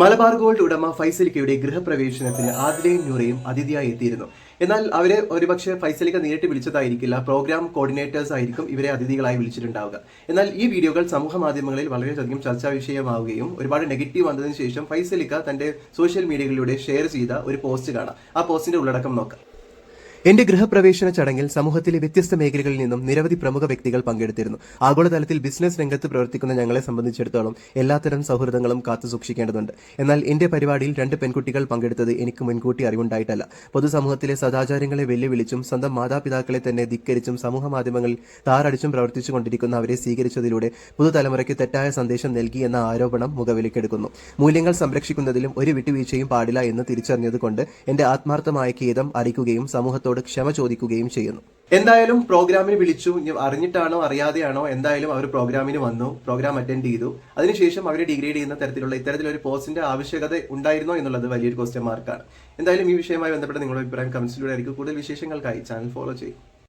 Malabar gold ഉടമ ഫൈസലിക്കയുടെ ഗൃഹപ്രവേശനത്തിന് ആദിലയും നൂറയും അതിഥിയായി എത്തിയിരുന്നു. എന്നാൽ അവരെ ഒരുപക്ഷെ ഫൈസലിക്ക നേരിട്ട് വിളിച്ചതായിരിക്കില്ല. പ്രോഗ്രാം കോർഡിനേറ്റേഴ്സ് ആയിരിക്കും ഇവരെ അതിഥികളായി വിളിച്ചിട്ടുണ്ടാവുക. എന്നാൽ ഈ വീഡിയോകൾ സമൂഹ മാധ്യമങ്ങളിൽ വളരെയധികം ചർച്ചാ വിഷയമാവുകയും ഒരുപാട് നെഗറ്റീവ് വന്നതിന് ശേഷം ഫൈസലിക്ക തന്റെ സോഷ്യൽ മീഡിയകളിലൂടെ ഷെയർ ചെയ്ത ഒരു പോസ്റ്റ് കാണാം. ആ പോസ്റ്റിന്റെ ഉള്ളടക്കം നോക്കാം. എന്റെ ഗൃഹപ്രവേശന ചടങ്ങിൽ സമൂഹത്തിലെ വ്യത്യസ്ത മേഖലകളിൽ നിന്നും നിരവധി പ്രമുഖ വ്യക്തികൾ പങ്കെടുത്തിരുന്നു. ആഗോളതലത്തിൽ ബിസിനസ് രംഗത്ത് പ്രവർത്തിക്കുന്ന ഞങ്ങളെ സംബന്ധിച്ചിടത്തോളം എല്ലാത്തരം സൗഹൃദങ്ങളും കാത്തു സൂക്ഷിക്കേണ്ടതുണ്ട്. എന്നാൽ എന്റെ പരിപാടിയിൽ രണ്ട് പെൺകുട്ടികൾ പങ്കെടുത്തത് എനിക്ക് മുൻകൂട്ടി അറിവുണ്ടായിട്ടല്ല. പൊതുസമൂഹത്തിലെ സദാചാരങ്ങളെ വെല്ലുവിളിച്ചും സ്വന്തം മാതാപിതാക്കളെ തന്നെ ധിക്കരിച്ചും സമൂഹ മാധ്യമങ്ങളിൽ താറടിച്ചും പ്രവർത്തിച്ചുകൊണ്ടിരിക്കുന്ന അവരെ സ്വീകരിച്ചതിലൂടെ പുതുതലമുറയ്ക്ക് തെറ്റായ സന്ദേശം നൽകി എന്ന ആരോപണം മുഖവിലക്കെടുക്കുന്നു. മൂല്യങ്ങൾ സംരക്ഷിക്കുന്നതിലും ഒരു വിട്ടുവീഴ്ചയും പാടില്ല എന്ന് തിരിച്ചറിഞ്ഞതുകൊണ്ട് എന്റെ ആത്മാർത്ഥമായ ഖേദം അറിയിക്കുകയും സമൂഹത്തോട് ക്ഷമ ചോദിക്കുകയും ചെയ്യുന്നു. എന്തായാലും പ്രോഗ്രാമിന് വിളിച്ചു അറിഞ്ഞിട്ടാണോ അറിയാതെയാണോ എന്തായാലും അവർ പ്രോഗ്രാമിന് വന്നു പ്രോഗ്രാം അറ്റൻഡ് ചെയ്തു. അതിനുശേഷം അവരെ ഡിഗ്രേഡ് ചെയ്യുന്ന തരത്തിലുള്ള ഇത്തരത്തിലൊരു പോസ്റ്റിന്റെ ആവശ്യകത ഉണ്ടായിരുന്നോ എന്നുള്ളത് വലിയൊരു ക്വസ്റ്റ്യൻ മാർക്കാണ് എന്തായാലും ഈ വിഷയവുമായി ബന്ധപ്പെട്ട നിങ്ങളുടെ അഭിപ്രായം കമന്റ്സിലൂടെ ആയിരിക്കും. കൂടുതൽ വിശേഷങ്ങൾക്കായി ചാനൽ ഫോളോ ചെയ്യും